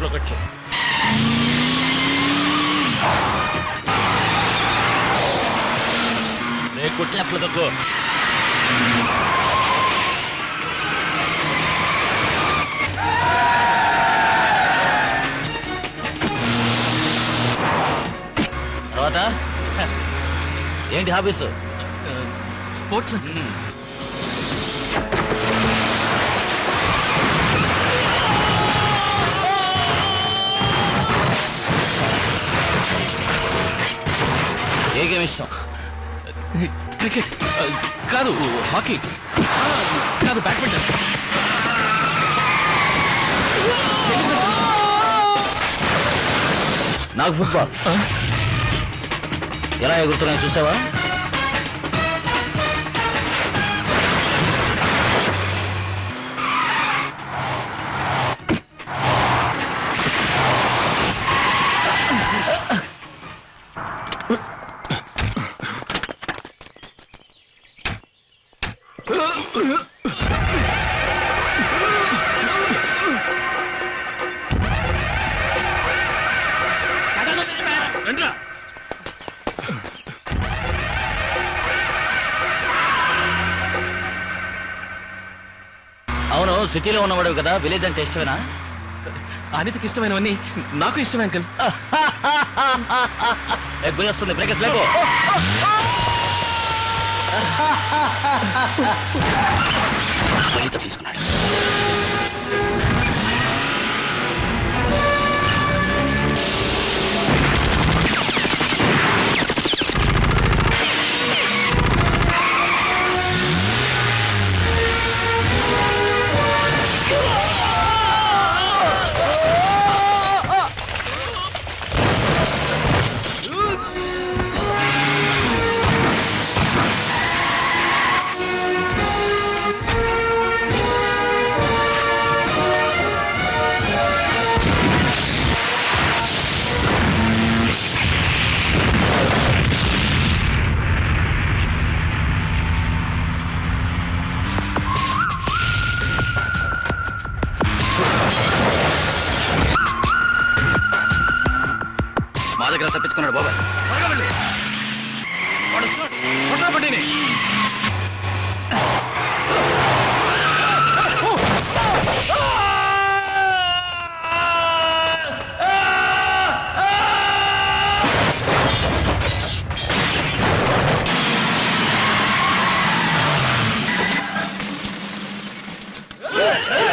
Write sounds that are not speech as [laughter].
production. రేకుట్ల అప్పులకు తర్వాత? ఏంటి హాబీస్? స్పోర్ట్స్. ఏ గేమ్ ఇష్టం క్రికెట్. కాదు హాకీ. కాదు బ్యాడ్మింటన్. నాకు ఫుట్బాల్. ఎలా ఎగురుతున్నాయో చూసావా? అవును సిటీలో ఉన్నవాడు కదా విలేజ్ అంటే ఇష్టమేనా? అనితకి ఇష్టమైనవన్నీ నాకు ఇష్టమే అంకల్. ఎగ్గులు వస్తుంది బ్రేకర్స్ లేకో [laughs] దగ్గర తప్పించుకున్నాడు బాబా పట్టాపట్టిని Yeah.